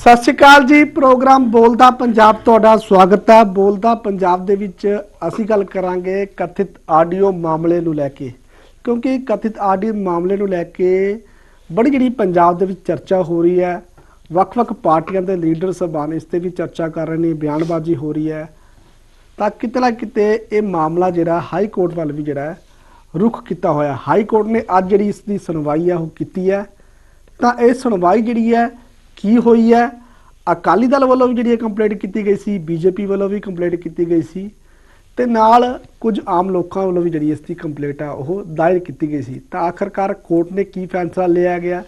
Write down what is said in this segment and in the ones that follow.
ਸਤਿ ਸ਼੍ਰੀ ਅਕਾਲ ਜੀ, ਪ੍ਰੋਗਰਾਮ ਬੋਲਦਾ ਪੰਜਾਬ ਤੁਹਾਡਾ ਸਵਾਗਤ ਹੈ। ਬੋਲਦਾ ਪੰਜਾਬ ਦੇ ਵਿੱਚ ਅਸੀਂ ਗੱਲ ਕਰਾਂਗੇ ਕਥਿਤ ਆਡੀਓ ਮਾਮਲੇ ਨੂੰ ਲੈ ਕੇ। ਕਿਉਂਕਿ ਕਥਿਤ ਆਡੀਓ ਮਾਮਲੇ ਨੂੰ ਲੈ ਕੇ ਬੜੀ ਜਿਹੜੀ ਪੰਜਾਬ ਦੇ ਵਿੱਚ ਚਰਚਾ ਹੋ ਰਹੀ ਹੈ। ਵੱਖ-ਵੱਖ ਪਾਰਟੀਆਂ ਦੇ ਲੀਡਰ ਸਭਾਨ ਇਸ ਤੇ ਵੀ ਚਰਚਾ ਕਰ ਰਹੇ ਨੇ, ਬਿਆਨਬਾਜ਼ੀ ਹੋ ਰਹੀ ਹੈ। ਤਾਂ ਕਿਤੇ ਨਾ ਕਿਤੇ ਇਹ ਮਾਮਲਾ ਜਿਹੜਾ ਹਾਈ ਕੋਰਟ ਵੱਲ ਵੀ ਜਿਹੜਾ ਹੈ ਰੁਖ ਕੀਤਾ ਹੋਇਆ। ਹਾਈ ਕੋਰਟ ਨੇ ਅੱਜ ਜਿਹੜੀ ਇਸ ਦੀ ਸੁਣਵਾਈ ਹੈ ਉਹ ਕੀਤੀ ਹੈ। ਤਾਂ ਇਹ ਸੁਣਵਾਈ ਜਿਹੜੀ ਹੈ ਕੀ ਹੋਈ ਹੈ? ਅਕਾਲੀ ਦਲ ਵੱਲੋਂ ਵੀ ਜਿਹੜੀ ਕੰਪਲੇਂਟ ਕੀਤੀ ਗਈ ਸੀ ਬੀਜੇਪੀ ਵੱਲੋਂ ਵੀ ਕੰਪਲੇਂਟ ਕੀਤੀ ਗਈ ਸੀ ਤੇ ਨਾਲ ਕੁਝ ਆਮ ਲੋਕਾਂ ਵੱਲੋਂ ਵੀ ਜਿਹੜੀ ਇਸ ਦੀ ਕੰਪਲੇਂਟ ਆ ਉਹ ਦਾਇਰ ਕੀਤੀ ਗਈ ਸੀ। ਤਾਂ ਆਖਰਕਾਰ ਕੋਰਟ ਨੇ ਕੀ ਫੈਸਲਾ ਲਿਆ ਗਿਆ?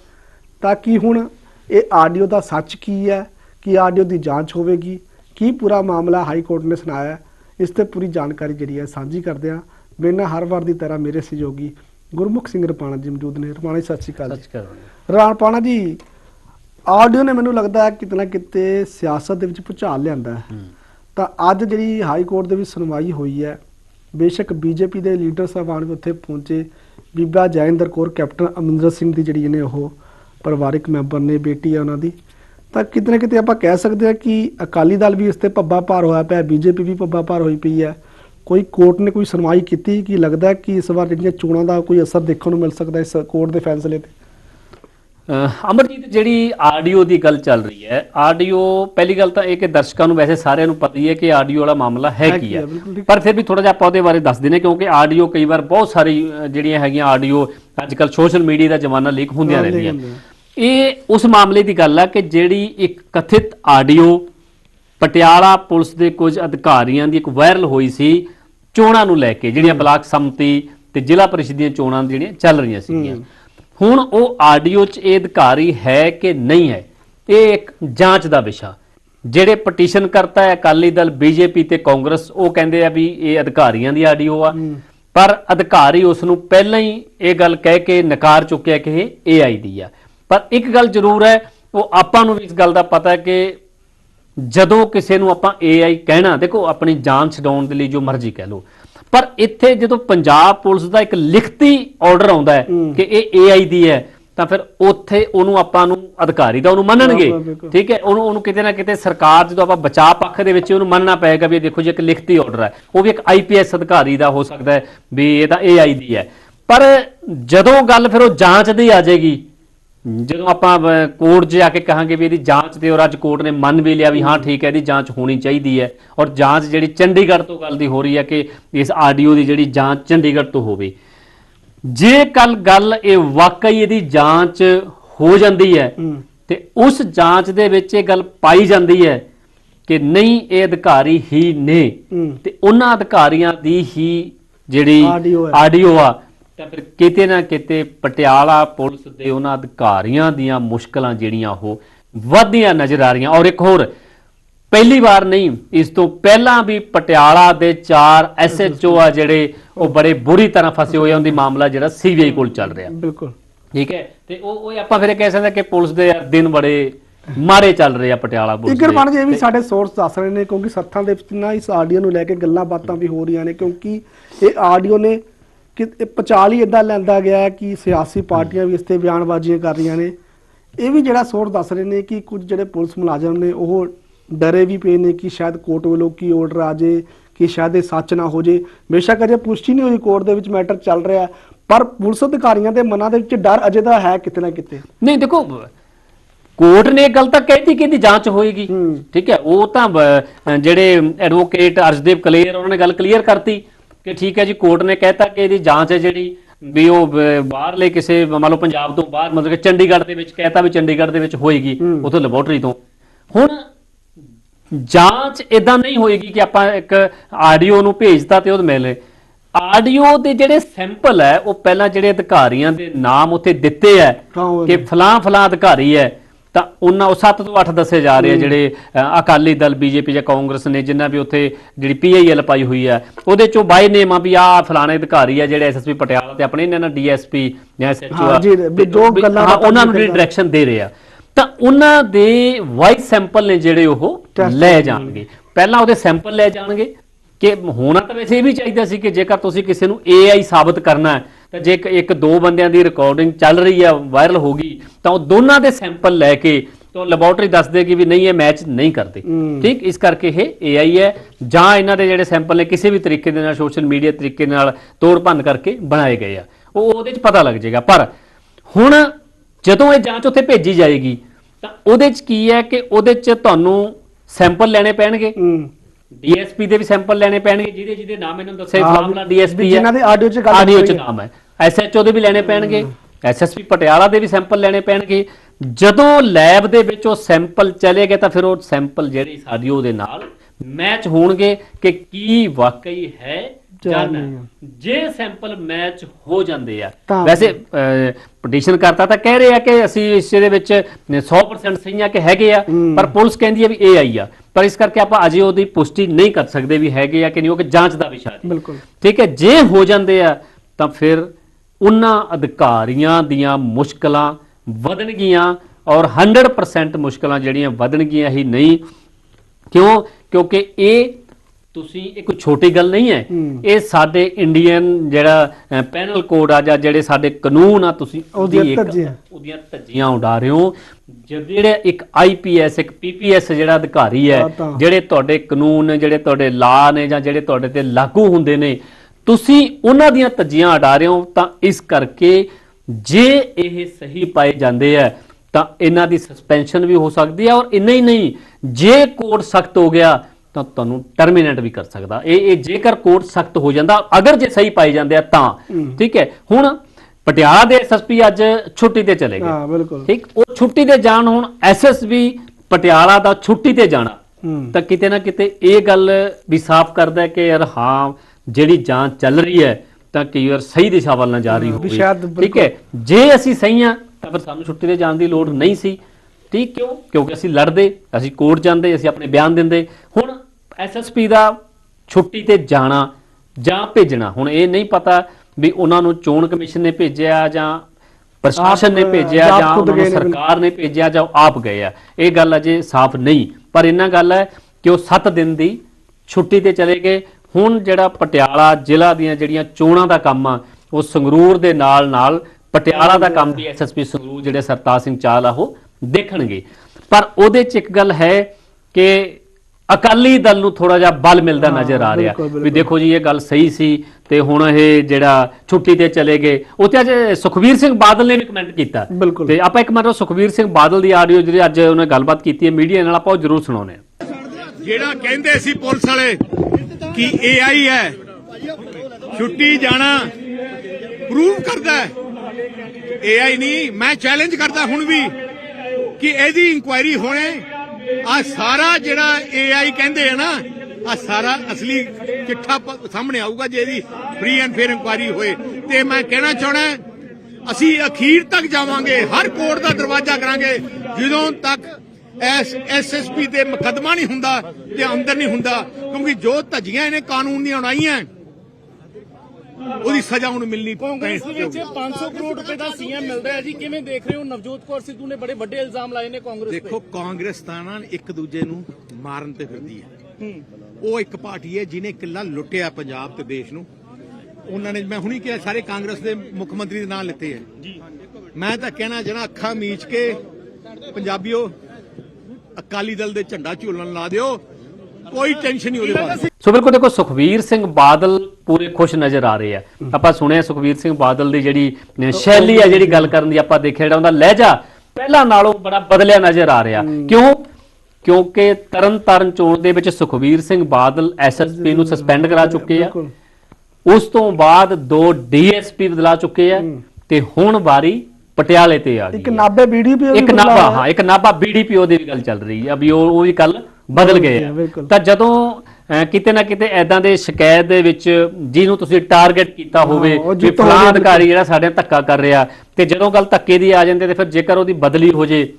ਤਾਂ ਕਿ ਹੁਣ ਇਹ ਆਡੀਓ ਦਾ ਸੱਚ ਕੀ ਹੈ? ਕੀ ਆਡੀਓ ਦੀ ਜਾਂਚ ਹੋਵੇਗੀ? ਕੀ ਪੂਰਾ ਮਾਮਲਾ ਹਾਈ ਕੋਰਟ ਨੇ ਸੁਣਾਇਆ? ਇਸ ਤੇ ਪੂਰੀ ਜਾਣਕਾਰੀ ਜਿਹੜੀ ਹੈ ਸਾਂਝੀ ਕਰਦੇ ਆ ਬਿਨਾਂ ਹਰ ਵਾਰ ਦੀ ਤਰ੍ਹਾਂ ਮੇਰੇ ਸਹਿਯੋਗੀ ਗੁਰਮੁਖ ਸਿੰਘ ਰਪਾਣਾ ਜੀ ਮੌਜੂਦ ਨੇ। ਰਪਾਣਾ ਸਤਿ ਸ਼੍ਰੀ ਅਕਾਲ ਜੀ। ਸੱਚ ਕਰ ਰਾਣਪਾਣਾ ਜੀ ਆਡੀਓ ਨੇ ਮੈਨੂੰ ਲੱਗਦਾ ਹੈ ਕਿਤੇ ਨਾ ਕਿਤੇ ਸਿਆਸਤ ਦੇ ਵਿੱਚ ਭੁਚਾਲ ਲਿਆਂਦਾ ਹੈ। ਤਾਂ ਅੱਜ ਜਿਹੜੀ ਹਾਈ ਕੋਰਟ ਦੇ ਵਿੱਚ ਸੁਣਵਾਈ ਹੋਈ ਹੈ ਬੇਸ਼ੱਕ ਬੀਜੇਪੀ ਦੇ ਲੀਡਰ ਸਾਹਿਬਾਨ ਵੀ ਉੱਥੇ ਪਹੁੰਚੇ ਬੀਬਾ ਜੈਇੰਦਰ ਕੌਰ ਕੈਪਟਨ ਅਮਰਿੰਦਰ ਸਿੰਘ ਦੀ ਜਿਹੜੀ ਨੇ ਉਹ ਪਰਿਵਾਰਕ ਮੈਂਬਰ ਨੇ ਬੇਟੀ ਹੈ ਉਹਨਾਂ ਦੀ। ਤਾਂ ਕਿਤੇ ਨਾ ਕਿਤੇ ਆਪਾਂ ਕਹਿ ਸਕਦੇ ਹਾਂ ਕਿ ਅਕਾਲੀ ਦਲ ਵੀ ਇਸ ਤੇ ਪੱਬਾ ਭਾਰ ਹੋਇਆ ਪਿਆ ਬੀਜੇਪੀ ਵੀ ਪੱਬਾ ਭਾਰ ਹੋਈ ਪਈ ਹੈ। ਕੋਈ ਕੋਰਟ ਨੇ ਕੋਈ ਸੁਣਵਾਈ ਕੀਤੀ ਕਿ ਲੱਗਦਾ ਕਿ ਇਸ ਵਾਰ ਜਿਹੜੀਆਂ ਚੋਣਾਂ ਦਾ ਕੋਈ ਅਸਰ ਦੇਖਣ ਨੂੰ ਮਿਲ ਸਕਦਾ ਇਸ ਕੋਰਟ ਦੇ ਫੈਸਲੇ ਤੇ? ਅਮਰਜੀਤ ਜਿਹੜੀ ਆਡੀਓ ਦੀ ਗੱਲ ਚੱਲ ਰਹੀ ਹੈ ਆਡੀਓ ਪਹਿਲੀ ਗੱਲ ਤਾਂ ਇਹ ਕਿ ਦਰਸ਼ਕਾਂ ਨੂੰ ਵੈਸੇ ਸਾਰਿਆਂ ਨੂੰ ਪਤਾ ਹੀ ਹੈ ਕਿ ਆਡੀਓ ਵਾਲਾ ਮਾਮਲਾ ਹੈ ਕੀ ਹੈ। ਪਰ ਫਿਰ ਵੀ ਥੋੜਾ ਜਿਹਾ ਆਪਾਂ ਉਹਦੇ ਬਾਰੇ ਦੱਸ ਦਿੰਦੇ ਕਿਉਂਕਿ ਆਡੀਓ ਕਈ ਵਾਰ ਬਹੁਤ ਸਾਰੀ ਜਿਹੜੀਆਂ ਹੈਗੀਆਂ ਆਡੀਓ ਅੱਜ ਕੱਲ ਸੋਸ਼ਲ ਮੀਡੀਆ ਦਾ ਜ਼ਮਾਨਾ ਲੀਕ ਹੁੰਦੀਆਂ ਰਹਿੰਦੀਆਂ। ਹੁੰਦੀਆਂ। ਇਹ ਉਸ ਮਾਮਲੇ ਦੀ ਗੱਲ ਆ ਕਿ ਜਿਹੜੀ ਇੱਕ ਕਥਿਤ ਆਡੀਓ ਪਟਿਆਲਾ ਪੁਲਿਸ ਦੇ ਕੁਝ ਅਧਿਕਾਰੀਆਂ ਦੀ ਇੱਕ ਵਾਇਰਲ ਹੋਈ ਸੀ ਚੋਣਾਂ ਨੂੰ ਲੈ ਕੇ ਜਿਹੜੀਆਂ ਬਲਾਕ ਸੰਮਤੀ ਤੇ ਜ਼ਿਲ੍ਹਾ ਪਰਿਸ਼ਦ ਦੀਆਂ ਚੋਣਾਂ ਜਿਹੜੀਆਂ ਚੱਲ ਰਹੀਆਂ ਸੀਗੀਆਂ। ਹੁਣ ਉਹ ਆਡੀਓ 'ਚ ਇਹ ਅਧਿਕਾਰੀ ਹੈ ਕਿ ਨਹੀਂ ਹੈ ਇਹ ਇੱਕ ਜਾਂਚ ਦਾ ਵਿਸ਼ਾ। ਜਿਹੜੇ ਪਟੀਸ਼ਨ ਕਰਤਾ ਹੈ ਅਕਾਲੀ ਦਲ ਬੀਜੇਪੀ ਤੇ ਕਾਂਗਰਸ ਉਹ ਕਹਿੰਦੇ ਆ ਵੀ ਇਹ ਅਧਿਕਾਰੀਆਂ ਦੀ ਆਡੀਓ ਆ। ਪਰ ਅਧਿਕਾਰੀ ਉਸ ਨੂੰ ਪਹਿਲਾਂ ਹੀ ਇਹ ਗੱਲ ਕਹਿ ਕੇ ਨਕਾਰ ਚੁੱਕਿਆ ਕਿ ਇਹ ਏਆਈ ਦੀ ਆ। ਪਰ ਇੱਕ ਗੱਲ ਜ਼ਰੂਰ ਹੈ ਉਹ ਆਪਾਂ ਨੂੰ ਵੀ ਇਸ ਗੱਲ ਦਾ ਪਤਾ ਹੈ ਕਿ ਜਦੋਂ ਕਿਸੇ ਨੂੰ ਆਪਾਂ AI ਕਹਿਣਾ ਦੇਖੋ ਆਪਣੀ ਜਾਨ ਛਡਾਉਣ ਦੇ ਲਈ ਜੋ ਮਰਜ਼ੀ ਕਹਿ ਲਓ। ਪਰ ਇੱਥੇ ਜਦੋਂ ਪੰਜਾਬ ਪੁਲਿਸ ਦਾ ਇੱਕ ਲਿਖਤੀ ਆਰਡਰ ਆਉਂਦਾ ਹੈ। ਕਿ ਇਹ AI ਦੀ ਹੈ ਤਾਂ ਫਿਰ ਉੱਥੇ ਉਹਨੂੰ ਆਪਾਂ ਨੂੰ ਅਧਿਕਾਰੀ ਦਾ ਉਹਨੂੰ ਮੰਨਣਗੇ। ਠੀਕ ਹੈ? ਉਹਨੂੰ ਉਹਨੂੰ ਕਿਤੇ ਨਾ ਕਿਤੇ ਸਰਕਾਰ ਜਦੋਂ ਆਪਾਂ ਬਚਾਅ ਪੱਖ ਦੇ ਵਿੱਚ ਉਹਨੂੰ ਮੰਨਣਾ ਪਏਗਾ ਵੀ ਇਹ ਦੇਖੋ ਜੀ ਇੱਕ ਲਿਖਤੀ ਆਰਡਰ ਹੈ। ਉਹ ਵੀ ਇੱਕ ਆਈਪੀਐਸ ਅਧਿਕਾਰੀ ਦਾ ਹੋ ਸਕਦਾ ਹੈ ਵੀ ਇਹ ਤਾਂ AI ਦੀ ਹੈ। ਪਰ ਜਦੋਂ ਗੱਲ ਫਿਰ ਉਹ ਜਾਂਚ ਦੀ ਆ ਜਾਏਗੀ ਜਦੋਂ ਆਪਾਂ ਕੋਰਟ 'ਚ ਜਾ ਕੇ ਕਹਾਂਗੇ ਵੀ ਇਹਦੀ ਜਾਂਚ ਤੇ ਔਰ ਅੱਜ ਕੋਰਟ ਨੇ ਮੰਨ ਵੀ ਲਿਆ ਵੀ ਹਾਂ ਠੀਕ ਹੈ ਇਹਦੀ ਜਾਂਚ ਹੋਣੀ ਚਾਹੀਦੀ ਹੈ ਔਰ ਜਾਂਚ ਜਿਹੜੀ ਚੰਡੀਗੜ੍ਹ ਤੋਂ ਗੱਲ ਦੀ ਹੋ ਰਹੀ ਹੈ ਕਿ ਇਸ ਆਡੀਓ ਦੀ ਜਿਹੜੀ ਜਾਂਚ ਚੰਡੀਗੜ੍ਹ ਤੋਂ ਹੋਵੇ। ਜੇ ਕੱਲ ਗੱਲ ਇਹ ਵਾਕਈ ਇਹਦੀ ਜਾਂਚ ਹੋ ਜਾਂਦੀ ਹੈ ਤੇ ਉਸ ਜਾਂਚ ਦੇ ਵਿੱਚ ਇਹ ਗੱਲ ਪਾਈ ਜਾਂਦੀ ਹੈ ਕਿ ਨਹੀਂ ਇਹ ਅਧਿਕਾਰੀ ਹੀ ਨੇ ਤੇ ਉਹਨਾਂ ਅਧਿਕਾਰੀਆਂ ਦੀ ਹੀ ਜਿਹੜੀ। ਆਡੀਓ ਆ ਤਾਂ ਫਿਰ ਕਿਤੇ ਨਾ ਕਿਤੇ ਪਟਿਆਲਾ ਪੁਲਿਸ ਦੇ ਉਹਨਾਂ ਅਧਿਕਾਰੀਆਂ ਦੀਆਂ ਮੁਸ਼ਕਲਾਂ ਜਿਹੜੀਆਂ ਉਹ ਵਧਦੀਆਂ ਨਜ਼ਰ ਆ ਰਹੀਆਂ। ਔਰ ਇੱਕ ਹੋਰ ਪਹਿਲੀ ਵਾਰ ਨਹੀਂ ਇਸ ਤੋਂ ਪਹਿਲਾਂ ਵੀ ਪਟਿਆਲਾ ਦੇ ਚਾਰ ਐਸਐਚਓ ਆ ਜਿਹੜੇ ਉਹ ਬੜੇ ਬੁਰੀ ਤਰ੍ਹਾਂ ਫਸੇ ਹੋਏ ਆ ਉਹਦੀ ਮਾਮਲਾ ਜਿਹੜਾ ਸੀਬੀਆਈ ਕੋਲ ਚੱਲ ਰਿਹਾ। ਬਿਲਕੁਲ। ਠੀਕ ਹੈ? ਤੇ ਉਹ ਉਹ ਆਪਾਂ ਫਿਰ ਕਹਿ ਸਕਦੇ ਕਿ ਪੁਲਿਸ ਦੇ ਦਿਨ ਬੜੇ ਮਾੜੇ ਚੱਲ ਰਹੇ ਆ ਪਟਿਆਲਾ ਪੁਲਿਸ ਦੇ। ਬਣ ਜੇ ਵੀ ਸਾਡੇ ਸੋਰਸ ਦੱਸ ਰਹੇ ਨੇ ਕਿਉਂਕਿ ਸੱਥਾਂ ਦੇ ਵਿੱਚ ਨਾ ਇਸ ਆਡੀਓ ਨੂੰ ਲੈ ਕੇ ਗੱਲਾਂ ਬਾਤਾਂ ਵੀ ਹੋ ਰਹੀਆਂ ਨੇ ਕਿਉਂਕਿ ਇਹ ਆਡੀਓ ਨੇ ਕਿ ਇਹ ਪਚਾਲ ਹੀ ਇਦਾਂ ਲੈਂਦਾ ਗਿਆ ਕਿ ਸਿਆਸੀ ਪਾਰਟੀਆਂ ਵੀ ਇਸ ਤੇ ਬਿਆਨਬਾਜ਼ੀਆਂ ਕਰ ਰਹੀਆਂ ਨੇ। ਇਹ ਵੀ ਜਿਹੜਾ ਸੋਰਸ ਦੱਸ ਰਹੇ ਨੇ ਕਿ ਕੁਝ ਜਿਹੜੇ ਪੁਲਿਸ ਮੁਲਾਜ਼ਮ ਨੇ ਉਹ ਡਰੇ ਵੀ ਪਏ ਨੇ ਕਿ ਸ਼ਾਇਦ ਕੋਰਟ ਵੱਲੋਂ ਕੀ ਆਰਡਰ ਆ ਜੇ ਕਿ ਸ਼ਾਇਦ ਇਹ ਸੱਚ ਨਾ ਹੋ ਜੇ ਬੇਸ਼ੱਕ ਅਜੇ ਪੁਸ਼ਟੀ ਨਹੀਂ ਹੋਈ ਕੋਰਟ ਦੇ ਵਿੱਚ ਮੈਟਰ ਚੱਲ ਰਿਹਾ ਪਰ ਪੁਲਿਸ ਅਧਿਕਾਰੀਆਂ ਦੇ ਮਨਾਂ ਦੇ ਵਿੱਚ ਡਰ ਅਜੇ ਦਾ ਹੈ ਕਿਤੇ ਨਾ ਕਿਤੇ। ਨਹੀਂ ਦੇਖੋ ਕੋਰਟ ਨੇ ਇਹ ਗੱਲ ਤਾਂ ਕਹਿਤੀ ਕਿ ਇਹਦੀ ਜਾਂਚ ਹੋਏਗੀ। ਠੀਕ ਹੈ ਉਹ ਤਾਂ ਜਿਹੜੇ ਐਡਵੋਕੇਟ ਅਰਸ਼ਦੀਪ ਕਲੀਅਰ ਉਹਨਾਂ ਨੇ ਗੱਲ ਕਲੀਅਰ ਕਰਤੀ। ਕਿ ਠੀਕ ਹੈ ਜੀ ਕੋਰਟ ਨੇ ਕਹਿਤਾ ਕਿ ਇਹਦੀ ਜਾਂਚ ਹੈ ਜਿਹੜੀ ਵੀ ਉਹ ਬਾਹਰਲੇ ਕਿਸੇ ਮੰਨ ਲਓ ਪੰਜਾਬ ਤੋਂ ਬਾਹਰ ਮਤਲਬ ਕਿ ਚੰਡੀਗੜ੍ਹ ਦੇ ਵਿੱਚ ਕਹਿਤਾ ਵੀ ਚੰਡੀਗੜ੍ਹ ਦੇ ਵਿੱਚ ਹੋਏਗੀ। ਉਥੋਂ ਲੈਬੋਰਟਰੀ ਤੋਂ। ਹੁਣ ਜਾਂਚ ਇਦਾਂ ਨਹੀਂ ਹੋਏਗੀ ਕਿ ਆਪਾਂ ਇੱਕ ਆਡੀਓ ਨੂੰ ਭੇਜਤਾ ਤੇ ਉਹ ਮਿਲੇ। ਆਡੀਓ ਦੇ ਜਿਹੜੇ ਸੈਂਪਲ ਹੈ ਉਹ ਪਹਿਲਾਂ ਜਿਹੜੇ ਅਧਿਕਾਰੀਆਂ ਦੇ ਨਾਮ ਉੱਥੇ ਦਿੱਤੇ ਹੈ ਕਿ ਫਲਾਂ ਫਲਾਂ ਅਧਿਕਾਰੀ ਹੈ ਤਾਂ ਉਹਨਾਂ ਉਹ 7 ਤੋਂ 8 ਦੱਸੇ ਜਾ ਰਹੇ ਆ ਜਿਹੜੇ ਅਕਾਲੀ ਦਲ ਬੀਜੇਪੀ ਜਾਂ ਕਾਂਗਰਸ ਨੇ ਜਿਨ੍ਹਾਂ ਵੀ ਉੱਥੇ ਜਿਹੜੀ ਪੀਆਈਐਲ ਪਾਈ ਹੋਈ ਹੈ ਉਹਦੇ ਚੋਂ ਬਾਈ ਨੇਮ ਆ ਵੀ ਆ ਫਲਾਣੇ ਅਧਿਕਾਰੀ ਆ ਜਿਹੜੇ ਐਸਐਸਪੀ ਪਟਿਆਲਾ ਤੇ ਆਪਣੇ ਇਹਨਾਂ ਨਾਲ ਡੀਐਸਪੀ ਜਾਂ ਐਸਐਚਓ ਹਾਂ ਜੀ, ਵੀ ਦੋ ਗੱਲਾਂ ਉਹਨਾਂ ਨੂੰ ਡਾਇਰੈਕਸ਼ਨ ਦੇ ਰਹੇ ਆ। ਤਾਂ ਉਹਨਾਂ ਦੇ ਵਾਈਸ ਸੈਂਪਲ ਨੇ ਜਿਹੜੇ ਉਹ ਲੈ ਜਾਣਗੇ। ਪਹਿਲਾਂ ਉਹਦੇ ਸੈਂਪਲ ਲੈ ਜਾਣਗੇ ਕਿ ਹੋਣਾ ਤਾਂ ਵੈਸੇ ਇਹ ਵੀ ਚਾਹੀਦਾ ਸੀ ਕਿ ਜੇਕਰ ਤੁਸੀਂ ਕਿਸੇ ਨੂੰ AI ਸਾਬਤ ਕਰਨਾ ਹੈ ਤਾਂ ਜੇ ਇੱਕ- ਦੋ ਬੰਦਿਆਂ ਦੀ ਰਿਕਾਰਡਿੰਗ ਚੱਲ ਰਹੀ ਹੈ ਵਾਇਰਲ ਹੋ ਗਈ ਤਾਂ ਉਹ ਦੋਨਾਂ ਦੇ ਸੈਂਪਲ ਲੈ ਕੇ ਤਾਂ ਲੈਬੋਰੇਟਰੀ ਦੱਸ ਦੇਗੀ ਵੀ ਨਹੀਂ ਇਹ ਮੈਚ ਨਹੀਂ ਕਰਦੇ। ਠੀਕ? ਇਸ ਕਰਕੇ ਇਹ AI ਹੈ ਜਾਂ ਇਹਨਾਂ ਦੇ ਜਿਹੜੇ ਸੈਂਪਲ ਨੇ ਕਿਸੇ ਵੀ ਤਰੀਕੇ ਦੇ ਨਾਲ ਸੋਸ਼ਲ ਮੀਡੀਆ ਤਰੀਕੇ ਨਾਲ ਤੋੜ ਭੰਨ ਕਰਕੇ ਬਣਾਏ ਗਏ ਆ। ਉਹ ਉਹਦੇ 'ਚ ਪਤਾ ਲੱਗ ਜਾਏਗਾ। ਪਰ ਹੁਣ ਜਦੋਂ ਇਹ ਜਾਂਚ ਉੱਥੇ ਭੇਜੀ ਜਾਏਗੀ ਤਾਂ ਉਹਦੇ 'ਚ ਕੀ ਹੈ ਕਿ ਉਹਦੇ 'ਚ ਤੁਹਾਨੂੰ ਸੈਂਪਲ ਲੈਣੇ ਪੈਣਗੇ? ਡੀਐਸਪੀ ਦੇ ਵੀ ਸੈਂਪਲ ਲੈਣੇ ਪੈਣਗੇ ਜਿਹਦੇ ਜਿਹਦੇ ਨਾਮ ਇਹਨਾਂ ਦੱਸੇ ਫਲਾਣਾ ਡੀਐਸਪੀ ਹੈ। ਜਿਨ੍ਹਾਂ ਦੇ ਆਡੀਓ 'ਚ ਗੱਲ ਆਡੀਓ 'ਚ। ਨਾਮ ਹੈ। ਐਸਐਚਓ ਦੇ ਵੀ ਲੈਣੇ ਪੈਣਗੇ ਐਸਐਸਪੀ ਪਟਿਆਲਾ ਦੇ ਵੀ ਸੈਂਪਲ ਲੈਣੇ ਪੈਣਗੇ। ਜਦੋਂ ਲੈਬ ਦੇ ਵਿੱਚ ਉਹ ਸੈਂਪਲ ਚਲੇ ਗਏ ਤਾਂ ਫਿਰ ਉਹ ਸੈਂਪਲ ਜਿਹੜੇ ਸਾਡੀ ਉਹਦੇ ਨਾਲ ਮੈਚ ਹੋਣਗੇ ਕਿ ਕੀ ਵਾਕਈ ਹੈ ਜਾਂ ਜਾਂ ਨਹੀਂ ਨਹੀਂ। ਜੇ ਸੈਂਪਲ ਮੈਚ ਹੋ ਜਾਂਦੇ ਆ। ਵੈਸੇ ਪਟੀਸ਼ਨ ਕਰਤਾ ਤਾਂ ਕਹਿ ਰਹੇ ਆ ਕਿ ਅਸੀਂ ਇਸ ਦੇ ਵਿੱਚ 100% ਸਹੀ ਆ ਕਿ ਹੈਗੇ ਆ। ਪਰ ਪੁਲਿਸ ਕਹਿੰਦੀ ਹੈ ਵੀ ਇਹ ਆਈ ਆ। ਪਰ ਇਸ ਕਰਕੇ ਆਪਾਂ ਅਜੇ ਉਹਦੀ ਪੁਸ਼ਟੀ ਨਹੀਂ ਕਰ ਸਕਦੇ ਵੀ ਹੈਗੇ ਆ ਕਿ ਨਹੀਂ ਉਹ ਕਿ ਜਾਂਚ ਦਾ ਵਿਸ਼ਾ ਜੀ ਬਿਲਕੁਲ। ਠੀਕ ਹੈ ਜੇ ਹੋ ਜਾਂਦੇ ਆ ਤਾਂ ਫਿਰ ਉਹਨਾਂ ਅਧਿਕਾਰੀਆਂ ਦੀਆਂ ਮੁਸ਼ਕਲਾਂ ਵਧਣਗੀਆਂ ਔਰ 100% ਮੁਸ਼ਕਲਾਂ ਜਿਹੜੀਆਂ ਵਧਣਗੀਆਂ ਹੀ ਨਹੀਂ। ਕਿਉਂ? ਕਿਉਂਕਿ ਇਹ ਤੁਸੀਂ ਇਹ ਕੋਈ ਛੋਟੀ ਗੱਲ ਨਹੀਂ ਹੈ। ਇਹ ਸਾਡੇ ਇੰਡੀਅਨ ਜਿਹੜਾ ਪੈਨਲ ਕੋਡ ਆ ਜਾਂ ਜਿਹੜੇ ਸਾਡੇ ਕਾਨੂੰਨ ਆ ਤੁਸੀਂ ਉਹਦੀਆਂ ਧੱਜੀਆਂ। ਉਹਦੀਆਂ ਧੱਜੀਆਂ ਉਡਾ ਰਹੇ ਹੋ ਜਿਹੜੇ ਇੱਕ ਆਈਪੀਐਸ ਇੱਕ ਪੀਪੀਐਸ ਜਿਹੜਾ ਅਧਿਕਾਰੀ ਹੈ। ਜਿਹੜੇ ਤੁਹਾਡੇ ਕਾਨੂੰਨ ਜਿਹੜੇ ਤੁਹਾਡੇ ਲਾ ਨੇ ਜਾਂ ਜਿਹੜੇ ਤੁਹਾਡੇ ਤੇ ਲਾਗੂ ਹੁੰਦੇ ਨੇ ਤੁਸੀਂ ਉਹਨਾਂ ਦੀਆਂ ਧੱਜੀਆਂ ਉਡਾ ਰਹੇ ਹੋ ਤਾਂ ਇਸ ਕਰਕੇ ਜੇ ਇਹ ਸਹੀ ਪਾਏ ਜਾਂਦੇ ਆ ਤਾਂ ਇਹਨਾਂ ਦੀ ਸਸਪੈਂਸ਼ਨ ਵੀ ਹੋ ਸਕਦੀ ਹੈ ਔਰ ਇੰਨਾ ਹੀ ਨਹੀਂ ਜੇ ਕੋਰਟ ਸਖਤ ਹੋ ਗਿਆ ਤਾਂ ਤੁਹਾਨੂੰ ਟਰਮੀਨੇਟ ਵੀ ਕਰ ਸਕਦਾ। ਇਹ ਇਹ ਜੇਕਰ ਕੋਰਟ ਸਖਤ ਹੋ ਜਾਂਦਾ ਅਗਰ ਜੇ ਸਹੀ ਪਾਏ ਜਾਂਦੇ ਆ ਤਾਂ। ਠੀਕ ਹੈ? ਹੁਣ ਪਟਿਆਲਾ ਦੇ ਐਸਐਸਪੀ ਅੱਜ ਛੁੱਟੀ ਤੇ ਚਲੇ ਗਏ। ਹਾਂ ਬਿਲਕੁਲ। ਠੀਕ? ਉਹ ਛੁੱਟੀ ਤੇ ਜਾਣ ਹੁਣ ਐਸਐਸਬੀ ਪਟਿਆਲਾ ਦਾ ਛੁੱਟੀ ਤੇ ਜਾਣਾ। ਤਾਂ ਕਿਤੇ ਨਾ ਕਿਤੇ ਇਹ ਗੱਲ ਵੀ ਸਾਫ਼ ਕਰਦਾ ਕਿ ਯਾਰ ਹਾਂ ਜਿਹੜੀ ਜਾਂਚ ਚੱਲ ਰਹੀ ਹੈ ਤਾਂ ਕਿ ਯਾਰ ਸਹੀ ਦਿਸ਼ਾ ਵੱਲ ਨਾ ਜਾ ਰਹੀ ਹੋਵੇ। ਠੀਕ ਹੈ? ਜੇ ਅਸੀਂ ਸਹੀ ਆ ਤਾਂ ਫਿਰ ਸਾਨੂੰ ਛੁੱਟੀ ਤੇ ਜਾਣ ਦੀ ਲੋੜ ਨਹੀਂ ਸੀ। ਠੀਕ? ਕਿਉਂ? ਕਿਉਂਕਿ ਅਸੀਂ ਲੜਦੇ ਅਸੀਂ ਕੋਰਟ ਜਾਂਦੇ ਅਸੀਂ ਆਪਣੇ ਬਿਆਨ ਦਿੰਦੇ। ਹੁਣ ਐਸਐਸਪੀ ਦਾ ਛੁੱਟੀ ਤੇ ਜਾਣਾ ਜਾਂ ਭੇਜਣਾ। ਹੁਣ ਇਹ ਨਹੀਂ ਪਤਾ ਵੀ ਉਹਨਾਂ ਨੂੰ ਚੋਣ ਕਮਿਸ਼ਨ ਨੇ ਭੇਜਿਆ ਜਾਂ ਪ੍ਰਸ਼ਾਸਨ ਨੇ ਭੇਜਿਆ ਜਾਂ ਉਹਨਾਂ ਨੂੰ ਸਰਕਾਰ ਨੇ ਭੇਜਿਆ ਜਾਂ ਆਪ ਗਏ ਆ। ਇਹ ਗੱਲ ਅਜੇ ਸਾਫ਼ ਨਹੀਂ। ਪਰ ਇਹਨਾਂ ਗੱਲ ਹੈ ਕਿ ਉਹ 7 ਦਿਨ ਦੀ ਛੁੱਟੀ ਤੇ ਚਲੇ ਗਏ। ਹੁਣ ਜਿਹੜਾ ਪਟਿਆਲਾ ਜ਼ਿਲ੍ਹਾ ਦੀਆਂ ਜਿਹੜੀਆਂ ਚੋਣਾਂ ਦਾ ਕੰਮ ਆ ਉਹ ਸੰਗਰੂਰ ਦੇ ਨਾਲ ਨਾਲ ਪਟਿਆਲਾ ਦਾ ਕੰਮ ਵੀ ਐਸਐਸਪੀ ਸੰਗਰੂਰ ਜਿਹੜੇ ਸਰਤਾਜ ਸਿੰਘ ਚਾਲ ਆ ਉਹ ਦੇਖਣਗੇ। ਪਰ ਉਹਦੇ ਚ ਇੱਕ ਗੱਲ ਹੈ ਕਿ ਅਕਾਲੀ ਦਲ ਨੂੰ ਥੋੜਾ ਜਿਹਾ ਬਲ ਮਿਲਦਾ ਨਜ਼ਰ ਆ ਰਿਹਾ ਵੀ। ਦੇਖੋ ਜੀ ਇਹ ਗੱਲ ਸਹੀ ਸੀ ਤੇ ਹੁਣ ਇਹ ਜਿਹੜਾ ਛੁੱਟੀ ਤੇ ਚਲੇ ਗਏ ਉੱਥੇ ਅੱਜ ਸੁਖਵੀਰ ਸਿੰਘ ਬਾਦਲ ਨੇ ਵੀ ਕਮੈਂਟ ਕੀਤਾ। ਤੇ ਆਪਾਂ ਇੱਕ ਮਿੰਟ ਸੁਖਵੀਰ ਸਿੰਘ ਬਾਦਲ ਦੀ ਆਡੀਓ ਜਿਹੜੀ ਅੱਜ ਉਹਨੇ ਗੱਲਬਾਤ ਕੀਤੀ ਹੈ ਮੀਡੀਆ ਨਾਲ ਆਪਾਂ ਉਹ ਜ਼ਰੂਰ ਸੁਣਾਉਣੇ ਆ ਜਿਹੜਾ ਕਹਿੰਦੇ ਸੀ ਪੁਲਿਸ ਵਾਲੇ ਕਿ ਏਆਈ ਹੈ ਛੁੱਟੀ ਜਾਣਾ ਪ੍ਰੂਵ ਕਰਦਾ ਹੈ ਏਆਈ ਨਹੀਂ ਮੈਂ ਚੈਲੰਜ ਕਰਦਾ ਹੁਣ ਵੀ ਕਿ ਇਹਦੀ ਇਨਕੁਆਇਰੀ ਹੋਣੇ ਆ ਸਾਰਾ ਜਿਹੜਾ ਏਆਈ ਕਹਿੰਦੇ ਆ ਨਾ, ਆ ਸਾਰਾ ਅਸਲੀ ਚਿੱਠਾ ਸਾਹਮਣੇ ਆਊਗਾ ਜੇ ਇਹਦੀ ਫ੍ਰੀ ਐਂਡ ਫੇਅਰ ਇਨਕੁਆਇਰੀ ਹੋਏ। ਤੇ ਮੈਂ ਕਹਿਣਾ ਚਾਹਣਾ ਅਸੀਂ ਅਖੀਰ ਤੱਕ ਜਾਵਾਂਗੇ, ਹਰ ਕੋਰਟ ਦਾ ਦਰਵਾਜ਼ਾ ਕਰਾਂਗੇ, ਜਦੋਂ ਤੱਕ ਐਸ ਐਸਐਸਪੀ ਤੇ ਮੁਕੱਦਮਾ ਨਹੀਂ ਹੁੰਦਾ ਤੇ ਅੰਦਰ ਨਹੀਂ ਹੁੰਦਾ, ਕਿਉਂਕਿ ਜੋ ਧੱਜੀਆਂ ਇਹਨੇ ਕਾਨੂੰਨ ਦੀਆਂ ਉਣਾਈਆਂ ਉਹਦੀ ਸਜ਼ਾ ਉਹਨੂੰ ਮਿਲਣੀ ਕਾਂਗਰਸ ਵਿੱਚ ਪਊਗੀ 500 ਕਰੋੜ ਰੁਪਏ ਦਾ ਸੀਐਮ ਮਿਲ ਰਿਹਾ ਜੀ। ਕਿਵੇਂ ਦੇਖ ਰਹੇ ਹੋ? ਨਵਜੋਤ ਕੌਰ ਸਿੱਧੂ ਨੇ ਬੜੇ ਵੱਡੇ ਇਲਜ਼ਾਮ ਲਾਏ ਨੇ ਕਾਂਗਰਸ ਤੇ। ਦੇਖੋ ਕਾਂਗਰਸ ਤਾਂ ਨਾ ਇੱਕ ਦੂਜੇ ਨੂੰ ਮਾਰਨ ਤੇ ਫਿਰਦੀ ਹੈ। ਉਹ ਇੱਕ ਪਾਰਟੀ ਹੈ ਜਿਹਨੇ ਕਿੱਲਾ ਲੁੱਟਿਆ ਪੰਜਾਬ ਤੇ ਦੇਸ਼ ਨੂੰ। ਉਹਨਾਂ ਨੇ ਮੈਂ ਹੁਣੀ ਕਿਹਾ ਸਾਰੇ ਕਾਂਗਰਸ ਦੇ ਮੁੱਖ ਮੰਤਰੀ ਦੇ ਨਾਂ ਲਿੱਤੇ ਹੈ। ਮੈਂ ਤਾਂ ਕਹਿਣਾ ਜਿਹੜਾ ਅੱਖਾਂ ਮੀਚ ਕੇ ਪੰਜਾਬੀਓ ਅਕਾਲੀ ਦਲ ਦੇ ਝੰਡਾ ਝੂਲਣ ਲਾ ਦਿਓ। ਕੋਈ ਟੈਨਸ਼ਨ ਨਹੀਂ ਉਹਦੇ ਬਾਰੇ। ਸੋ ਬਿਲਕੁਲ ਦੇਖੋ ਸੁਖਵੀਰ ਸਿੰਘ ਬਾਦਲ ਪੂਰੇ ਖੁਸ਼ ਨਜ਼ਰ ਆ ਰਹੇ ਆ। ਆਪਾਂ ਸੁਣਿਆ ਸੁਖਵੀਰ ਸਿੰਘ ਬਾਦਲ ਦੀ ਜਿਹੜੀ ਸ਼ੈਲੀ ਆ ਜਿਹੜੀ ਗੱਲ ਕਰਨ ਦੀ ਆਪਾਂ ਦੇਖਿਆ ਜਿਹੜਾ ਉਹਦਾ ਲਹਿਜਾ ਪਹਿਲਾਂ ਨਾਲੋਂ ਬੜਾ ਬਦਲਿਆ ਨਜ਼ਰ ਆ ਰਿਹਾ। ਕਿਉਂ? ਕਿਉਂਕਿ ਤਰਨ ਤਾਰਨ ਚੋਣ ਦੇ ਵਿੱਚ ਸੁਖਵੀਰ ਸਿੰਘ ਬਾਦਲ ਐਸਐਸਪੀ ਨੂੰ ਸਸਪੈਂਡ ਕਰਾ ਚੁੱਕੇ ਆ। ਉਸ ਤੋਂ ਬਾਅਦ ਦੋ ਡੀਐਸਪੀ ਬਦਲਾ ਚੁੱਕੇ ਆ ਤੇ ਹੁਣ ਵਾਰੀ ਪਟਿਆਲੇ ਤੇ ਆ ਗਈ ਇੱਕ। ਨਾਬੇ ਬੀਡੀਪੀ ਇੱਕ ਨਾਭਾ ਹਾਂ ਇੱਕ ਨਾਭਾ ਬੀਡੀਪੀਓ ਦੀ ਵੀ ਗੱਲ ਚੱਲ ਰਹੀ ਹੈ ਅਭੀ ਉਹ ਉਹ ਵੀ ਕੱਲ ਬਦਲ ਗਏ ਆ। ਬਿਲਕੁਲ। ਤਾਂ ਜਦੋਂ ਅਹ, ਕਿਤੇ ਨਾ ਕਿਤੇ ਐਦਾਂ ਦੇ ਸ਼ਿਕਾਇਤ ਦੇ ਵਿੱਚ ਜਿਹਨੂੰ ਤੁਸੀਂ ਟਾਰਗੇਟ ਕੀਤਾ ਹੋਵੇ ਉਹ ਕਿ ਜਿੱਤ ਹੋ ਫਲਾਂ ਜਾਏ ਅਧਿਕਾਰੀ ਜਿਹੜਾ ਸਾਡੇ ਨਾਲ ਧੱਕਾ ਕਰ ਰਿਹਾ ਤੇ ਜਦੋਂ ਗੱਲ ਧੱਕੇ ਦੀ ਆ ਜਾਂਦੇ ਤੇ ਫਿਰ ਜੇਕਰ ਉਹਦੀ ਬਦਲੀ ਹੋ ਜੇ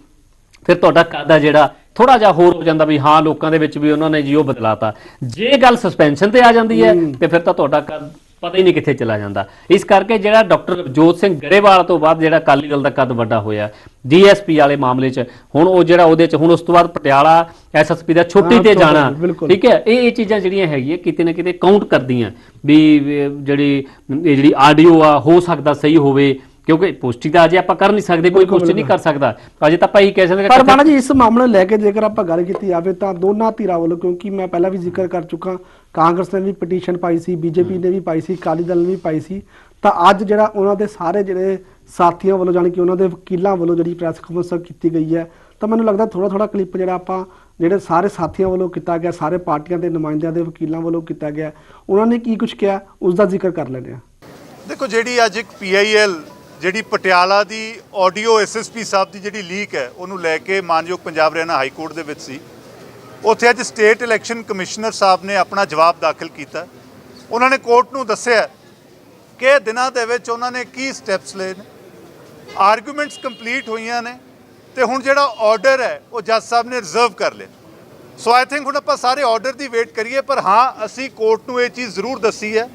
ਫਿਰ ਤੁਹਾਡਾ ਕਾਦਾ ਜਿਹੜਾ ਥੋੜਾ ਜਿਹਾ ਹੋਰ ਹੋ ਜਾਂਦਾ ਵੀ ਹਾਂ ਲੋਕਾਂ ਦੇ ਵਿੱਚ ਵੀ ਉਹਨਾਂ ਨੇ ਜੀ ਉਹ ਬਦਲਾਤਾ। ਜੇ ਗੱਲ ਸਸਪੈਂਸ਼ਨ ਤੇ ਆ ਜਾਂਦੀ ਹੈ। ਤੇ ਫਿਰ ਤਾਂ ਤੁਹਾਡਾ ਕੱਦ ਪਤਾ ਹੀ ਨਹੀਂ ਕਿੱਥੇ ਚਲਾ ਜਾਂਦਾ। ਇਸ ਕਰਕੇ ਜਿਹੜਾ ਡਾਕਟਰ ਰਵਜੋਤ ਸਿੰਘ ਗਰੇਵਾਲ ਤੋਂ ਬਾਅਦ ਜਿਹੜਾ ਅਕਾਲੀ ਦਲ ਦਾ ਕੱਦ ਵੱਡਾ ਹੋਇਆ ਡੀਐਸਪੀ ਵਾਲੇ ਮਾਮਲੇ 'ਚ ਹੁਣ ਉਹ ਜਿਹੜਾ ਉਹਦੇ 'ਚ ਹੁਣ ਉਸ ਤੋਂ ਬਾਅਦ ਪਟਿਆਲਾ ਐਸਐਸਪੀ ਦਾ ਛੁੱਟੀ ਹਾਂ, ਤੇ ਜਾਣਾ। ਠੀਕ ਹੈ? ਇਹ ਇਹ ਚੀਜ਼ਾਂ ਜਿਹੜੀਆਂ ਹੈਗੀਆਂ ਕਿਤੇ ਨਾ ਕਿਤੇ ਕਾਊਂਟ ਕਰਦੀਆਂ ਵੀ ਜਿਹੜੀ ਇਹ ਜਿਹੜੀ ਆਡੀਓ ਆ ਹੋ ਸਕਦਾ ਸਹੀ ਹੋਵੇ ਕਿਉਂਕਿ ਪੁਸ਼ਟੀ ਤਾਂ ਅਜੇ ਆਪਾਂ ਕਰ ਨਹੀਂ ਸਕਦੇ ਕੋਈ ਪੁਸ਼ਟੀ ਨਹੀਂ ਕਰ ਸਕਦਾ। ਅਜੇ ਤਾਂ ਆਪਾਂ ਇਹੀ ਕਹਿ ਸਕਦੇ ਹਾਂ ਪਰ ਬਾਣਾ ਜੀ ਇਸ ਮਾਮਲੇ ਲੈ ਕੇ ਜੇਕਰ ਆਪਾਂ ਗੱਲ ਕੀਤੀ ਜਾਵੇ ਤਾਂ ਦੋਨਾਂ ਧਿਰਾਂ ਵੱਲੋਂ ਕਿਉਂਕਿ ਮੈਂ ਪਹਿਲਾਂ ਵੀ ਜ਼ਿਕਰ ਕਰ ਚੁੱਕਾ ਕਾਂਗਰਸ ਨੇ ਵੀ ਪਟੀਸ਼ਨ ਪਾਈ ਸੀ ਬੀਜੇਪੀ ਨੇ ਵੀ ਪਾਈ ਸੀ ਅਕਾਲੀ ਦਲ ਨੇ ਵੀ ਪਾਈ ਸੀ। ਤਾਂ ਅੱਜ ਜਿਹੜਾ ਉਹਨਾਂ ਦੇ ਸਾਰੇ ਜਿਹੜੇ ਸਾਥੀਆਂ ਵੱਲੋਂ ਜਾਣੀ ਕਿ ਉਹਨਾਂ ਦੇ ਵਕੀਲਾਂ ਵੱਲੋਂ ਜਿਹੜੀ ਪ੍ਰੈਸ ਕਾਨਫਰੰਸ ਕੀਤੀ ਗਈ ਹੈ ਤਾਂ ਮੈਨੂੰ ਲੱਗਦਾ ਥੋੜਾ ਥੋੜਾ ਕਲਿੱਪ ਜਿਹੜਾ ਆਪਾਂ ਜਿਹੜੇ ਸਾਰੇ ਸਾਥੀਆਂ ਵੱਲੋਂ ਕੀਤਾ ਗਿਆ ਸਾਰੇ ਪਾਰਟੀਆਂ ਦੇ ਨੁਮਾਇੰਦਿਆਂ ਦੇ ਵਕੀਲਾਂ ਵੱਲੋਂ ਕੀਤਾ ਗਿਆ ਉਹਨਾਂ ਨੇ ਕੀ ਕੁਝ ਕਿਹਾ ਉਸ ਦਾ ਜ਼ਿਕਰ ਕਰ ਲੈਂਦੇ ਹਾਂ। ਦੇਖੋ ਜਿਹੜੀ ਅੱਜ ਇੱਕ ਪੀਆਈਐਲ ਜਿਹੜੀ ਪਟਿਆਲਾ ਦੀ ਆਡੀਓ ਐਸਐਸਪੀ ਸਾਹਿਬ ਦੀ ਜਿਹੜੀ ਲੀਕ ਹੈ ਉਹਨੂੰ ਲੈ ਕੇ ਮਾਨਯੋਗ ਪੰਜਾਬ ਹਰਿਆਣਾ ਹਾਈ ਕੋਰਟ ਦੇ ਵਿੱਚ ਸੀ। ਉੱਥੇ ਅੱਜ ਸਟੇਟ ਇਲੈਕਸ਼ਨ ਕਮਿਸ਼ਨਰ ਸਾਹਿਬ ਨੇ ਆਪਣਾ ਜਵਾਬ ਦਾਖਲ ਕੀਤਾ। ਉਹਨਾਂ ਨੇ ਕੋਰਟ ਨੂੰ ਦੱਸਿਆ ਕਿ ਦਿਨਾਂ ਦੇ ਵਿੱਚ ਉਹਨਾਂ ਨੇ ਕੀ ਸਟੈਪਸ ਲਏ ਨੇ। ਆਰਗੂਮੈਂਟਸ ਕੰਪਲੀਟ ਹੋਈਆਂ ਨੇ ਤੇ ਹੁਣ ਜਿਹੜਾ ਆਰਡਰ ਹੈ, ਉਹ ਜੱਜ ਸਾਹਿਬ ਨੇ ਰਿਜ਼ਰਵ ਕਰ ਲਿਆ। ਸੋ ਆਈ ਥਿੰਕ ਹੁਣ ਆਪਾਂ ਸਾਰੇ ਆਰਡਰ ਦੀ ਵੇਟ ਕਰੀਏ, ਪਰ ਹਾਂ, ਅਸੀਂ ਕੋਰਟ ਨੂੰ ਇਹ ਚੀਜ਼ ਜ਼ਰੂਰ ਦੱਸੀ ਹੈ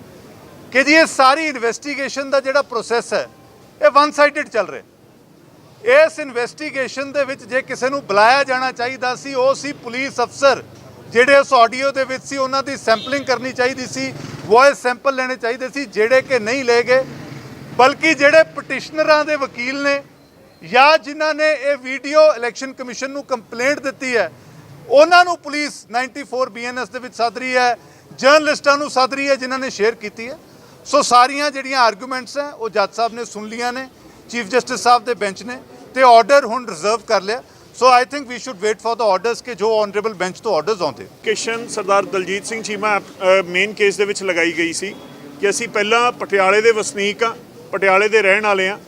ਕਿ ਜੀ ਇਹ ਸਾਰੀ ਇਨਵੈਸਟੀਗੇਸ਼ਨ ਦਾ ਜਿਹੜਾ ਪ੍ਰੋਸੈਸ ਹੈ, ਇਹ ਵਨ ਸਾਈਡਡ ਚੱਲ ਰਿਹਾ। ਇਸ ਇਨਵੈਸਟੀਗੇਸ਼ਨ ਦੇ ਵਿੱਚ ਜੇ ਕਿਸੇ ਨੂੰ ਬੁਲਾਇਆ ਜਾਣਾ ਚਾਹੀਦਾ ਸੀ, ਉਹ ਸੀ ਪੁਲਿਸ ਅਫਸਰ। ਜਿਹੜੇ ਉਸ ਆਡੀਓ ਦੇ ਵਿੱਚ ਸੀ, ਉਹਨਾਂ ਦੀ ਸੈਂਪਲਿੰਗ ਕਰਨੀ ਚਾਹੀਦੀ ਸੀ ਵੌਇਸ ਸੈਂਪਲ ਲੈਣੇ ਚਾਹੀਦੇ ਸੀ, ਜਿਹੜੇ ਕਿ ਨਹੀਂ ਲਏ ਗਏ। ਬਲਕਿ ਜਿਹੜੇ ਪਟੀਸ਼ਨਰਾਂ ਦੇ ਵਕੀਲ ਨੇ ਜਾਂ ਜਿਨ੍ਹਾਂ ਨੇ ਇਹ ਵੀਡੀਓ ਇਲੈਕਸ਼ਨ ਕਮਿਸ਼ਨ ਨੂੰ ਕੰਪਲੇਂਟ ਦਿੱਤੀ ਹੈ, ਉਹਨਾਂ ਨੂੰ ਪੁਲਿਸ 94 ਬੀਐਨਐਸ ਦੇ ਵਿੱਚ ਸੱਦ ਰਹੀ ਹੈ ਜਰਨਲਿਸਟਾਂ ਨੂੰ ਸੱਦ ਰਹੀ ਹੈ, ਜਿਨ੍ਹਾਂ ਨੇ ਸ਼ੇਅਰ ਕੀਤੀ ਹੈ। ਸੋ ਸਾਰੀਆਂ ਜਿਹੜੀਆਂ ਆਰਗੂਮੈਂਟਸ ਹੈ, ਉਹ ਜੱਜ ਸਾਹਿਬ ਨੇ ਸੁਣ ਲੀਆਂ ਨੇ। ਚੀਫ ਜਸਟਿਸ ਸਾਹਿਬ ਦੇ ਬੈਂਚ ਨੇ ਤੇ ਆਰਡਰ ਹੁਣ ਰਿਜ਼ਰਵ ਕਰ ਲਿਆ। So I think we should wait for the orders ਕਿ ਜੋ ਆਨਰੇਬਲ ਬੈਂਚ ਤੋਂ ਆਰਡਰਸ ਆਉਂਦੇ। ਕਿਸ਼ਨ ਸਰਦਾਰ ਦਲਜੀਤ ਸਿੰਘ ਚੀਮਾ ਮੇਨ ਕੇਸ ਦੇ ਵਿੱਚ ਲਗਾਈ ਗਈ ਸੀ ਕਿ ਅਸੀਂ ਪਹਿਲਾਂ ਪਟਿਆਲੇ ਦੇ ਵਸਨੀਕ ਆ ਪਟਿਆਲੇ ਦੇ ਰਹਿਣ ਵਾਲੇ ਆ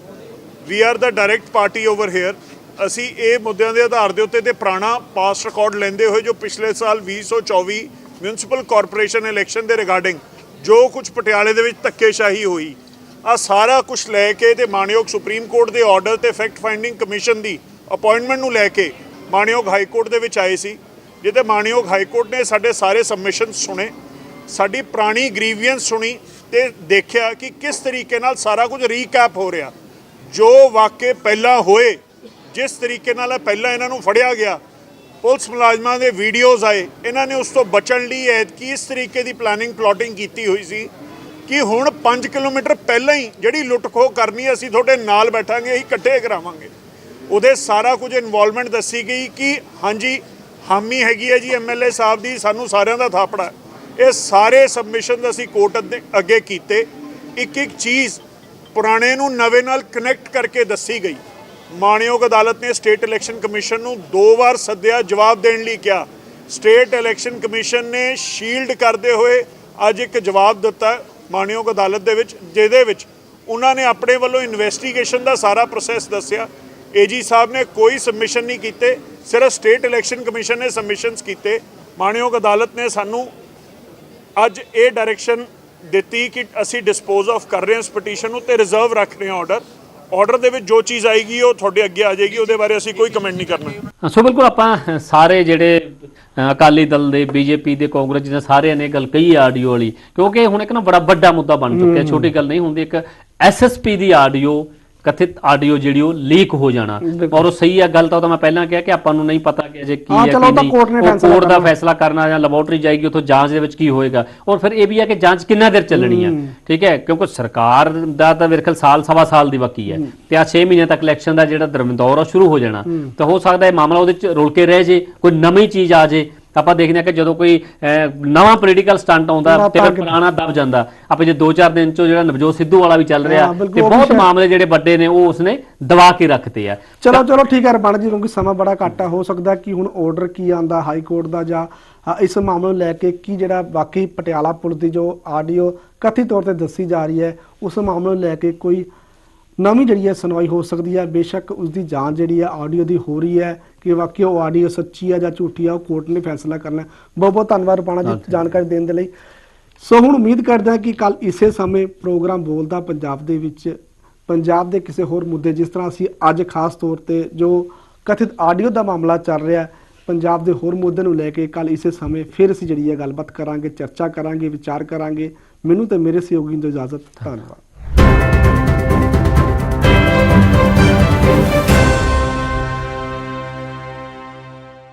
we are the direct party over here ਅਸੀਂ ਇਹ ਮੁੱਦਿਆਂ ਦੇ ਆਧਾਰ ਦੇ ਉੱਤੇ ਤੇ ਪੁਰਾਣਾ ਪਾਸ ਰਿਕਾਰਡ ਲੈਂਦੇ ਹੋਏ ਜੋ ਪਿਛਲੇ ਸਾਲ 2024 ਮਿਊਨਿਸਪਲ ਕਾਰਪੋਰੇਸ਼ਨ ਇਲੈਕਸ਼ਨ ਦੇ ਰਿਗਾਰਡਿੰਗ ਜੋ ਕੁਝ ਪਟਿਆਲੇ ਦੇ ਵਿੱਚ ਧੱਕੇਸ਼ਾਹੀ ਹੋਈ ਆ ਸਾਰਾ ਕੁਝ ਲੈ ਕੇ ਤੇ ਮਾਨਯੋਗ ਸੁਪਰੀਮ ਕੋਰਟ ਦੇ ਆਰਡਰ ਤੇ ਫੈਕਟ ਫਾਈਂਡਿੰਗ ਕਮਿਸ਼ਨ ਦੀ ਅਪਾਇੰਟਮੈਂਟ ਨੂੰ ਲੈ ਕੇ ਮਾਨਯੋਗ ਹਾਈ ਕੋਰਟ ਦੇ ਵਿੱਚ ਆਏ ਸੀ। ਜਿਹਦੇ ਮਾਨਯੋਗ ਹਾਈ ਕੋਰਟ ਨੇ ਸਾਡੇ ਸਾਰੇ ਸਬਮਿਸ਼ਨ ਸੁਣੇ, ਸਾਡੀ ਪੁਰਾਣੀ ਗ੍ਰੀਵੀਅੰਸ ਸੁਣੀ ਤੇ ਦੇਖਿਆ ਕਿ ਕਿਸ ਤਰੀਕੇ ਨਾਲ ਸਾਰਾ ਕੁਝ ਰੀਕੈਪ ਹੋ ਰਿਹਾ। ਜੋ ਵਾਕਿਆ ਪਹਿਲਾਂ ਹੋਏ, ਜਿਸ ਤਰੀਕੇ ਨਾਲ ਪਹਿਲਾਂ ਇਹਨਾਂ ਨੂੰ ਫੜਿਆ ਗਿਆ, ਪੁਲਿਸ ਮੁਲਾਜ਼ਮਾਂ ਦੇ ਵੀਡੀਓਜ਼ ਆਏ, ਇਹਨਾਂ ਨੇ ਉਸ ਤੋਂ ਬਚਣ ਲਈ ਐਤਕੀ ਇਸ ਤਰੀਕੇ ਦੀ ਪਲੈਨਿੰਗ ਪਲਾਟਿੰਗ ਕੀਤੀ ਹੋਈ ਸੀ। ਕਿ ਹੁਣ 5 ਕਿਲੋਮੀਟਰ ਪਹਿਲਾਂ ਹੀ ਜਿਹੜੀ ਲੁੱਟ ਖੋਹ ਕਰਨੀ ਹੈ, ਅਸੀਂ ਤੁਹਾਡੇ ਨਾਲ ਬੈਠਾਂਗੇ ਅਸੀਂ ਇਕੱਠੇ ਕਰਾਵਾਂਗੇ। ਉਹਦੇ ਸਾਰਾ ਕੁਝ ਇਨਵੋਲਵਮੈਂਟ ਦੱਸੀ ਗਈ ਕਿ ਹਾਂਜੀ ਹਾਮੀ ਹੈਗੀ ਹੈ ਜੀ ਐਮਐਲਏ ਸਾਹਿਬ ਦੀ ਸਾਨੂੰ ਸਾਰਿਆਂ ਦਾ ਥਾਪੜਾ ਇਹ ਸਾਰੇ ਸਬਮਿਸ਼ਨ ਅਸੀਂ ਕੋਰਟ ਅੱਗੇ- ਅੱਗੇ ਕੀਤੇ। ਇੱਕ ਇੱਕ ਚੀਜ਼ ਪੁਰਾਣੇ ਨੂੰ ਨਵੇਂ ਨਾਲ ਕਨੈਕਟ ਕਰਕੇ ਦੱਸੀ ਗਈ। ਮਾਣਯੋਗ ਅਦਾਲਤ ਨੇ ਸਟੇਟ ਇਲੈਕਸ਼ਨ ਕਮਿਸ਼ਨ ਨੂੰ ਦੋ ਵਾਰ ਸੱਦਿਆ ਜਵਾਬ ਦੇਣ ਲਈ ਕਿਹਾ। ਸਟੇਟ ਇਲੈਕਸ਼ਨ ਕਮਿਸ਼ਨ ਨੇ ਸ਼ੀਲਡ ਕਰਦੇ ਹੋਏ ਅੱਜ ਇੱਕ ਜਵਾਬ ਦਿੱਤਾ। ਹੈ ਮਾਣਯੋਗ ਅਦਾਲਤ ਦੇ ਵਿੱਚ, ਜਿਹਦੇ ਵਿੱਚ ਉਹਨਾਂ ਨੇ ਆਪਣੇ ਵੱਲੋਂ ਇਨਵੈਸਟੀਗੇਸ਼ਨ ਦਾ ਸਾਰਾ ਪ੍ਰੋਸੈਸ ਦੱਸਿਆ। ਏਜੀ ਸਾਹਿਬ ਨੇ ਕੋਈ ਸਬਮਿਸ਼ਨ ਨਹੀਂ ਕੀਤੇ, ਸਿਰਫ ਸਟੇਟ ਇਲੈਕਸ਼ਨ ਕਮਿਸ਼ਨ ਨੇ ਸਬਮਿਸ਼ਨਸ ਕੀਤੇ। ਮਾਣਯੋਗ ਅਦਾਲਤ ਨੇ ਸਾਨੂੰ ਅੱਜ ਇਹ ਡਾਇਰੈਕਸ਼ਨ ਦਿੱਤੀ ਕਿ ਅਸੀਂ ਡਿਸਪੋਜ਼ ਆਫ ਕਰ ਰਹੇ ਹਾਂ ਇਸ ਪਟੀਸ਼ਨ ਨੂੰ ਤੇ ਰਿਜ਼ਰਵ ਰੱਖ ਰਹੇ ਹਾਂ ਆਰਡਰ ਆਰਡਰ ਦੇ ਵਿੱਚ ਜੋ ਚੀਜ਼ ਆਏਗੀ, ਉਹ ਤੁਹਾਡੇ ਅੱਗੇ ਆ ਜਾਏਗੀ, ਉਹਦੇ ਬਾਰੇ ਅਸੀਂ ਕੋਈ ਕਮੈਂਟ ਨਹੀਂ ਕਰਨਾ। ਸੋ ਬਿਲਕੁਲ ਆਪਾਂ ਸਾਰੇ ਜਿਹੜੇ ਅਕਾਲੀ ਦਲ ਦੇ ਬੀਜੇਪੀ ਦੇ ਕਾਂਗਰਸ ਜਿਹਨਾਂ ਸਾਰਿਆਂ ਨੇ ਗੱਲ ਕਹੀ ਆਡੀਓ ਵਾਲੀ। ਕਿਉਂਕਿ ਹੁਣ ਇੱਕ ਨਾ ਬੜਾ ਵੱਡਾ ਮੁੱਦਾ ਬਣ ਚੁੱਕਿਆ। ਛੋਟੀ ਗੱਲ ਨਹੀਂ ਹੁੰਦੀ ਇੱਕ ਐਸਐਸਪੀ ਦੀ ਆਡੀਓ ਕਥਿਤ ਆਡੀਓ ਜਿਹੜੀ ਉਹ ਲੀਕ ਹੋ ਜਾਣਾ। ਔਰ ਉਹ ਸਹੀ ਹੈ ਗੱਲ ਤਾਂ ਉਹ ਤਾਂ ਮੈਂ ਪਹਿਲਾਂ ਕਿਹਾ ਕਿ ਆਪਾਂ ਨੂੰ ਨਹੀਂ ਪਤਾ ਕਿ ਅਜੇ ਕੀ ਹਾਂ, ਕੀ ਨਹੀਂ। ਕੋਰਟ ਦਾ। ਫੈਸਲਾ ਕਰਨਾ ਜਾਂ ਲੈਬੋਰਟਰੀ ਜਾਏਗੀ ਉੱਥੋਂ ਜਾਂਚ ਦੇ ਵਿੱਚ ਕੀ ਹੋਏਗਾ। ਔਰ ਫਿਰ ਇਹ ਵੀ ਹੈ ਕਿ ਜਾਂਚ ਕਿੰਨਾ ਦੇਰ ਚੱਲਣੀ ਹੈ। ਠੀਕ ਹੈ? ਕਿਉਂਕਿ ਸਰਕਾਰ ਦਾ ਤਾਂ ਮੇਰੇ ਖਿਆਲ ਸਾਲ ਸਵਾ ਸਾਲ ਦੀ ਬਾਕੀ ਹੈ। ਤੇ ਆ 6 ਮਹੀਨੇ ਤੱਕ ਇਲੈਕਸ਼ਨ ਦਾ ਜਿਹੜਾ ਦਰਮਿਆਨ ਆ ਸ਼ੁਰੂ ਹੋ ਜਾਣਾ। ਤਾਂ ਹੋ ਸਕਦਾ ਇਹ ਮਾਮਲਾ ਉਹਦੇ ਚ ਰੁਲ ਕੇ ਰਹਿ ਜੇ ਕੋਈ ਨਵੀਂ ਚੀਜ਼ ਆ ਜੇ। ਤਾਂ ਆਪਾਂ ਦੇਖਦੇ ਹਾਂ ਕਿ ਜਦੋਂ ਕੋਈ ਨਵਾਂ ਪੋਲੀਟੀਕਲ ਸਟੰਟ ਆਉਂਦਾ ਤੇ ਫਿਰ ਪੁਰਾਣਾ ਦਬ ਜਾਂਦਾ। ਆਪਾਂ ਜੇ 2-4 ਦਿਨ ਚੋਂ ਜਿਹੜਾ ਨਵਜੋਤ ਸਿੱਧੂ ਵਾਲਾ ਵੀ ਚੱਲ ਰਿਹਾ ਤੇ ਬਹੁਤ ਮਾਮਲੇ ਜਿਹੜੇ ਵੱਡੇ ਨੇ ਉਹ ਉਸਨੇ ਦਬਾ ਕੇ ਰੱਖਤੇ ਆ। ਚਲੋ ਚਲੋ ਠੀਕ ਹੈ ਰਬਣ ਜੀ ਕਿਉਂਕਿ ਸਮਾਂ ਬੜਾ ਘੱਟ ਆ ਹੋ ਸਕਦਾ ਕਿ ਹੁਣ ਆਰਡਰ ਕੀ ਆਂਦਾ ਹਾਈ ਕੋਰਟ ਦਾ ਜਾਂ ਇਸ ਮਾਮਲੇ ਨੂੰ ਲੈ ਕੇ ਕੀ ਜਿਹੜਾ ਬਾਕੀ ਪਟਿਆਲਾ ਪੁਲਿਸ ਦੀ ਜੋ ਆਡੀਓ ਕਥਿਤ ਤੌਰ ਤੇ ਦੱਸੀ ਜਾ ਰਹੀ ਹੈ ਉਸ ਮਾਮਲੇ ਨੂੰ ਲੈ ਕੇ ਕੋਈ ਨਵੀਂ ਜਿਹੜੀ ਹੈ ਸੁਣਵਾਈ ਹੋ ਸਕਦੀ ਹੈ। ਬੇਸ਼ੱਕ ਉਸ ਦੀ ਜਾਂਚ ਜਿਹੜੀ ਹੈ ਆਡੀਓ ਦੀ ਹੋ ਰਹੀ ਹੈ ਕਿ ਵਾਕਈ ਉਹ ਆਡੀਓ ਸੱਚੀ ਹੈ ਜਾਂ ਝੂਠੀ ਹੈ ਉਹ ਕੋਰਟ ਨੇ ਫੈਸਲਾ ਕਰਨਾ ਬਹੁਤ ਬਹੁਤ ਧੰਨਵਾਦ ਰਪਾਣਾ ਜੀ ਜਾਣਕਾਰੀ ਦੇਣ ਦੇ ਲਈ। ਸੋ ਹੁਣ ਉਮੀਦ ਕਰਦੇ ਹਾਂ ਕਿ ਕੱਲ ਇਸੇ ਸਮੇਂ ਪ੍ਰੋਗਰਾਮ ਬੋਲਦਾ ਪੰਜਾਬ ਦੇ ਵਿੱਚ ਪੰਜਾਬ ਦੇ ਕਿਸੇ ਹੋਰ ਮੁੱਦੇ ਜਿਸ ਤਰ੍ਹਾਂ ਅਸੀਂ ਅੱਜ ਖਾਸ ਤੌਰ ਤੇ ਜੋ ਕਥਿਤ ਆਡੀਓ ਦਾ ਮਾਮਲਾ ਚੱਲ ਰਿਹਾ ਹੈ ਪੰਜਾਬ ਦੇ ਹੋਰ ਮੁੱਦੇ ਨੂੰ ਲੈ ਕੇ ਕੱਲ ਇਸੇ ਸਮੇਂ ਫਿਰ ਅਸੀਂ ਜਿਹੜੀ ਹੈ ਗੱਲਬਾਤ ਕਰਾਂਗੇ ਚਰਚਾ ਕਰਾਂਗੇ ਵਿਚਾਰ ਕਰਾਂਗੇ। ਮੈਨੂੰ ਤੇ ਮੇਰੇ ਸਹਿਯੋਗੀ ਨੂੰ ਇਜਾਜ਼ਤ। ਧੰਨਵਾਦ।